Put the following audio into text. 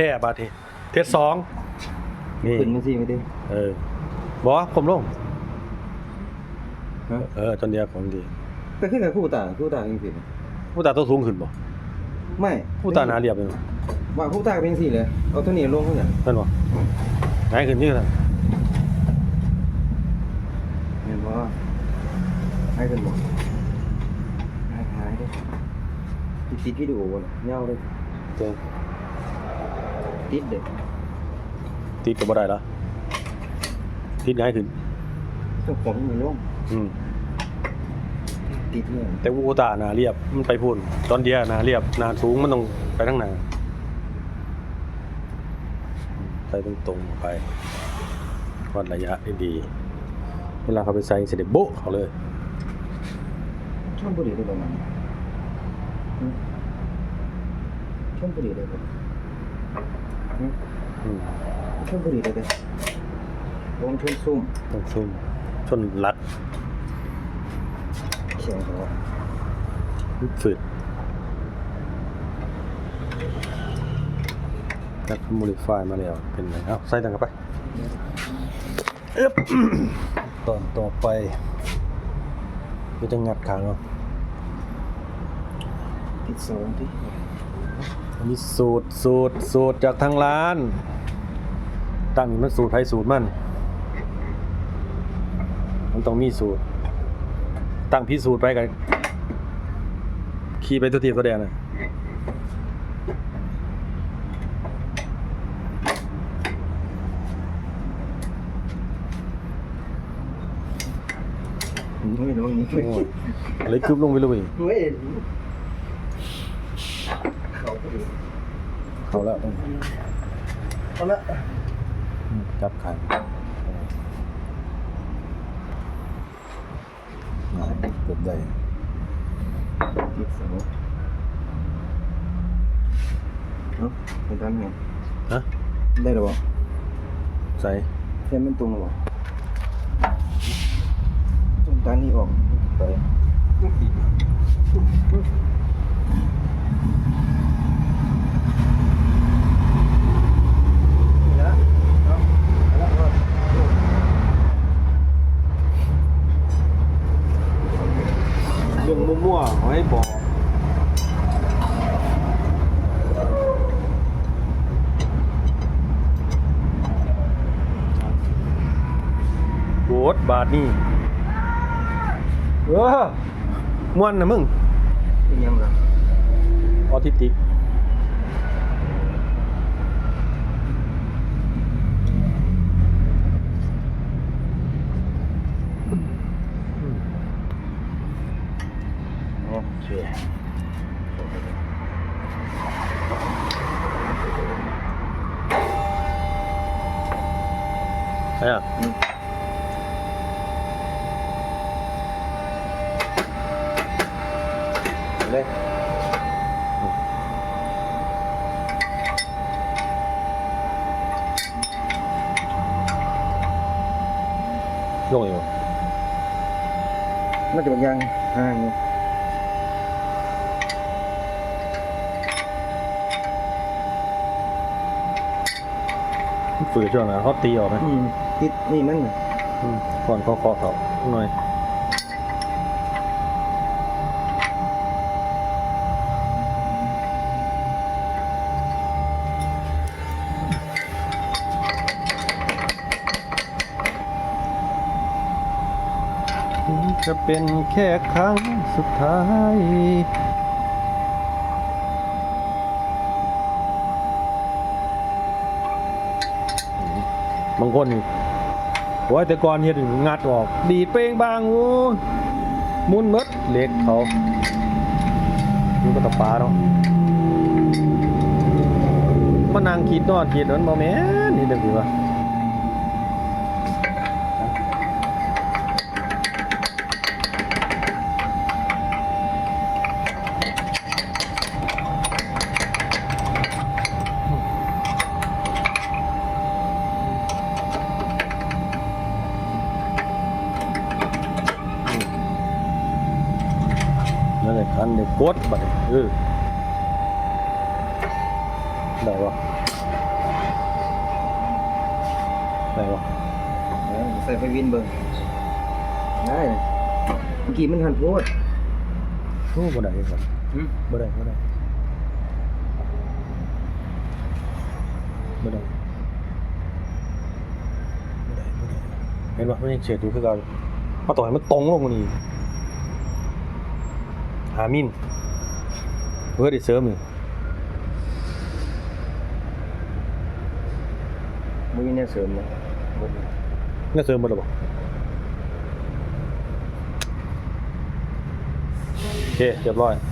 แค่บาทเทเทสสองนี่ขึ้นมาสิไม่ได้เออบอกว่าผมลงฮะเออตอนเดียวของดีก็ขึ้นกับคู่ตาคู่ตาจริงผู้ตาต้องสูงขึ้นบ่ๆไม่ผู้ตาหนาเรียบเลยว่าคู่ตาเป็นสี่เลยเอาตัวนี้ลงเท่านั้นนั่นบ่หายขึ้นนี่กันเห็นบ่ให้กันบ่หายหายเด้ติดติดวิดีโอบ่น่ะเงาเลยเจ๋ง ติดเด้ติดก็บ่ได้ละติดง่ายขึ้นต้องผมมีลงอืมติดเนี่ยแต่ผู้ตาหนาเรียบมันไปพูนตอนเดียวหนาเรียบหนาสูงมันต้องไปทางหน้าไปตรงๆไปวัดระยะได้ดีเวลาเขาไปใส่เสด็จโบ๊ะเขาเลยชอบบุหรี่ได้บ่มันอืมชอบบุหรี่ได้บ่อืม อืมชอบบุหรี่ได้บ่ลงชนซุ่มต้องซุ่มชนลัดเสียงเขาฝืดนักโมดิฟายมาแล้ว เป็นไงครับใส่ตังกันไปเอ๊บตอนต่อไปก็จะงัดขาเนาะติดสองที่ อันนี้สูตรสูตรสูตรจากทางร้าน ตั้งนี่มันสูตรไผสูตรมัน มันต้องมีสูตร ตั้งพี่สูตรไปกันขี่ไปตัวทีตัวแดงน่ะไม่รู้นี่โอ้ยอะไรกึบลงไปเลยเฮ้ยเขาพอดี เขาแล้วเอาละจับขันเปิดได้ติดสองเนาะเป็นการไงฮะได้หรอวะใส่แค่มันตรงหรอวะตรงด้านนี้ออกไป เรื่อง มั่วๆขอให้บอกโบดบาทนี่เออม่วนนะมึงเป็นยังไงออทิสติก ใช่อะเลยลงอยู่น่าจะเป็นยังห่างอยู่ฝืดช่วงนะเขาตีออกไหม อืม ติดนี่มันน่ะอืมก่อนเขาเคาะเขาหน่อยจะเป็นแค่ครั้งสุดท้ายบางคนนี่ โอ้ยแต่ก่อนเฮ็ดงัดออก ดีดเป้งบางโอ้มุนมดเหล็กเขาดูก็ตะปาเนาะมานั่งคิดนอนคิดนั้นบ่แม่นนี่เด้อคือว่า อันเดี๋ยวกดบัดเออได้ปะได้ปะอใส่ไปวินเบิ่งได้เมื่อกี้มันหันโพดโอ้บ่ได้ครับบ่ได้บ่ได้บ่ได้บด้บ่เห็นปะมันยังเฉดอยู่คือกันมาต่อยมันตรงลงนี่ หามินเพื่อได้เสริมนี่บ่มีแนวเสริมนะบ่มีเนี่ยเสริมบ่ได้บ่โอเคเรียบร้อย